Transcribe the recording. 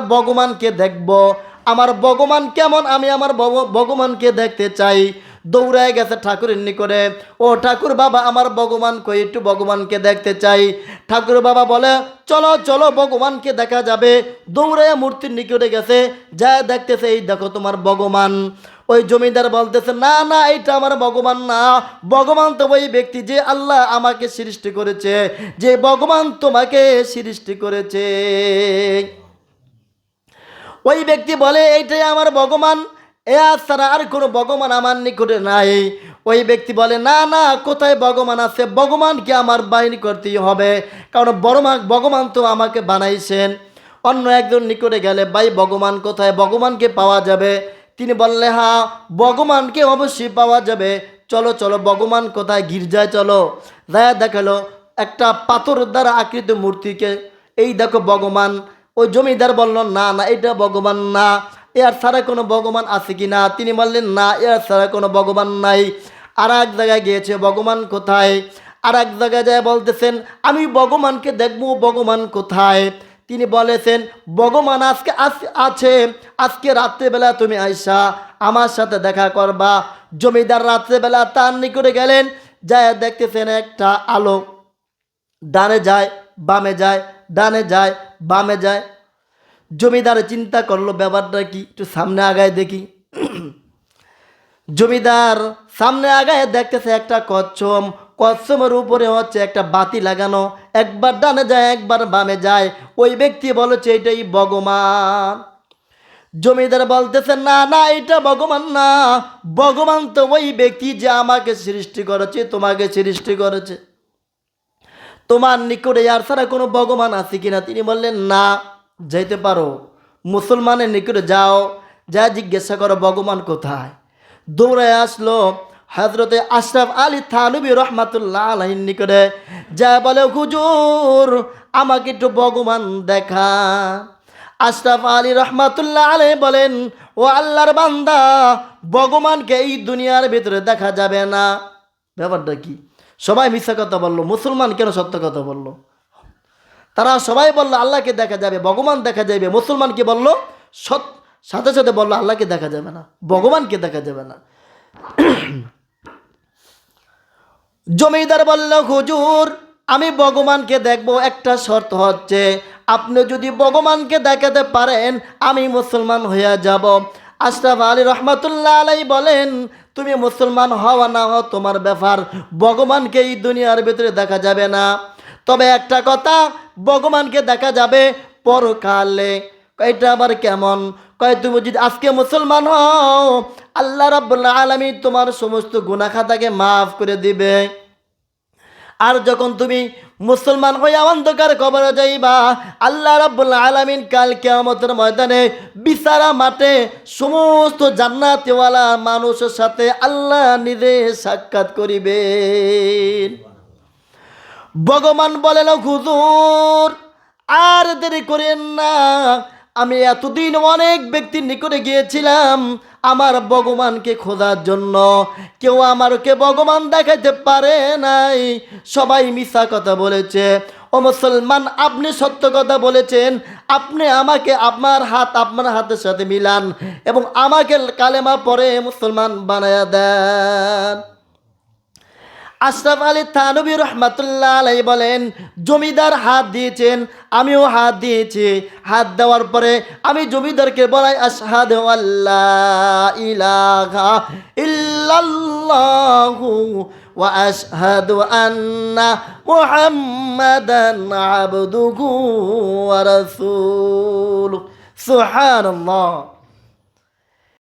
ভগবানকে দেখব। আমার ভগবান কেমন? আমি আমার ভগ- ভগবানকে দেখতে চাই। দৌড়ায় গেছে ঠাকুরের নিকটে। ও ঠাকুর বাবা, আমার ভগবান কই? একটু ভগবানকে দেখতে চাই। ঠাকুর বাবা বলে, চলো চলো, ভগবানকে দেখা যাবে। দৌড়ায় মূর্তির নিকটে গেছে। যা দেখতেছে, এই দেখো তোমার ভগবান। ওই জমিদার বলতেছে, না না এটা আমার ভগবান না। ভগবান তো ওই ব্যক্তি যে আল্লাহ আমাকে সৃষ্টি করেছে, যে ভগবান তোমাকে সৃষ্টি করেছে। ওই ব্যক্তি বলে, এইটাই আমার ভগবান। এ ছাড়া আর কোনো ভগবান আমার নিকটে নাই। ওই ব্যক্তি বলে, না না, কোথায় ভগবান আছে? ভগবানকে আমার বাহিনী করতেই হবে। কারণ বড় ভগবান তো আমাকে বানাইছেন। অন্য একজন নিকটে গেলে, ভাই, ভগবান কোথায়? ভগবানকে পাওয়া যাবে? তিনি বললে হ্যাঁ ভগবানকে অবশ্যই পাওয়া যাবে। চলো চলো, ভগবান কোথায়? গির্জায় চলো। যায় দেখাল একটা পাথর দ্বারা আকৃত মূর্তিকে। এই দেখো ভগবান ওই জমিদার বলল, না না, এটা ভগবান না। এর ছাড়া কোনো ভগবান আছে কি না? তিনি বললেন, না, এর ছাড়া কোনো ভগবান নাই। আর এক জায়গায় গিয়েছে, ভগবান কোথায়? আর এক জায়গায় যায় বলতেছেন, আমি ভগবানকে দেখব, ভগবান কোথায়? তিনি বলেছেন, ভগবান আজকে আছে। আজকে রাত্রেবেলা তুমি আইসা আমার সাথে দেখা করবা। জমিদার রাত্রেবেলা তার নিকটে গেলেন, যায় দেখতেছেন একটা আলো। ডানে যায়, বামে যায়, ডানে যায় বামে যায়। জমিদার চিন্তা করল, ব্যাপারটা কি? একটু সামনে আগায় দেখি। জমিদার সামনে আগায় দেখতেছে একটা কচ্ছম কচ্ছমের উপরে হচ্ছে একটা বাতি লাগানো। একবার ডানে যায়, একবার বামে যায়। ওই ব্যক্তি বলেছে, এটাই ভগবান। জমিদার বলতেছে, না না, এটা ভগবান না। ভগবান তো ওই ব্যক্তি যে আমাকে সৃষ্টি করেছে, তোমাকে সৃষ্টি করেছে। তোমার নিকটে আর ছাড়া কোনো ভগবান আছে কিনা? তিনি বললেন, না, যাইতে পারো। মুসলমানের নিকটে যাও যা জিজ্ঞাসা করো ভগবান কোথায়? দৌড়ে আসলো হজরতে আশরাফ আলী থানবী রহমাতুল্লাহ আলহীর নিকটে। যা বলে, হুজুর, আমাকে একটু ভগবান দেখা। আশরাফ আলী রহমাতুল্লাহ আলহ বলেন, ও আল্লাহর বান্দা, ভগবানকে এই দুনিয়ার ভিতরে দেখা যাবে না। ব্যাপারটা কি? সবাই মিথ্যা কথা বলল, মুসলমান কেন সত্য কথা বলল? তারা সবাই বলল, আল্লাহকে দেখা যাবে, ভগবান দেখা যাবে, মুসলমান কি বলল? সৎ সাথে সাথে বলল, আল্লাহকে দেখা যাবে না, ভগবানকে দেখা যাবে না। জমিদার বলল, হুজুর, আমি ভগবানকে দেখব, একটা শর্ত হচ্ছে, আপনি যদি ভগবানকে দেখাতে পারেন, আমি মুসলমান হইয়া যাব। আশরাফ আলী রহমাতুল্লাহ আলাই বলেন, তুমি মুসলমান হওয়া না হও তোমার ব্যাপার। ভগবানকে এই দুনিয়ার ভিতরে দেখা যাবে না। তবে একটা কথা, ভগবানকে দেখা যাবে পরকালে। এটা আবার কেমন? কয়, তুমি যদি আজকে মুসলমান হও, আল্লাহ রাব্বুল আলমী তোমার সমস্ত গুনাহ খাতাকে মাফ করে দিবে। আর যখন তুমি মুসলমান হয়ে অন্ধকার কবরে যাইবা। আল্লাহ রাব্বুল আলামিন কাল কিয়ামতের ময়দানে বিচারা মাঠে সমস্ত জান্নাতিওয়ালা মানুষের সাথে আল্লাহ নিজে সাক্ষাৎ করিবেন। ভগবান বলেন হুজুর, আর দেরি করেন না। আমি এতদিন অনেক ব্যক্তির নিকটে গিয়েছিলাম। আমার ভগবানকে খোঁজার জন্য। কেউ আমারকে ভগবান দেখাইতে পারে নাই। সবাই মিশা কথা বলেছে। ও মুসলমান, আপনি সত্য কথা বলেছেন। আপনি আমাকে আপনার হাত আপনার হাতের সাথে মিলান এবং আমাকে কালেমা পরে মুসলমান বানায়া দেন। আশরাফ আলী থানবী রহমাতুল্লাহ আলাই বলেন, জমিদার হাত দিয়েছেন, আমিও হাত দিয়েছি। হাত দেওয়ার পরে আমি জমিদারকে বলাই, আশহাদ আল্লাহ ইলাহা ইল্লাল্লাহু ওয়া আশহাদু আন্না মুহাম্মাদান আবদুহু ওয়া রাসূলুহু। সুবহানাল্লাহ।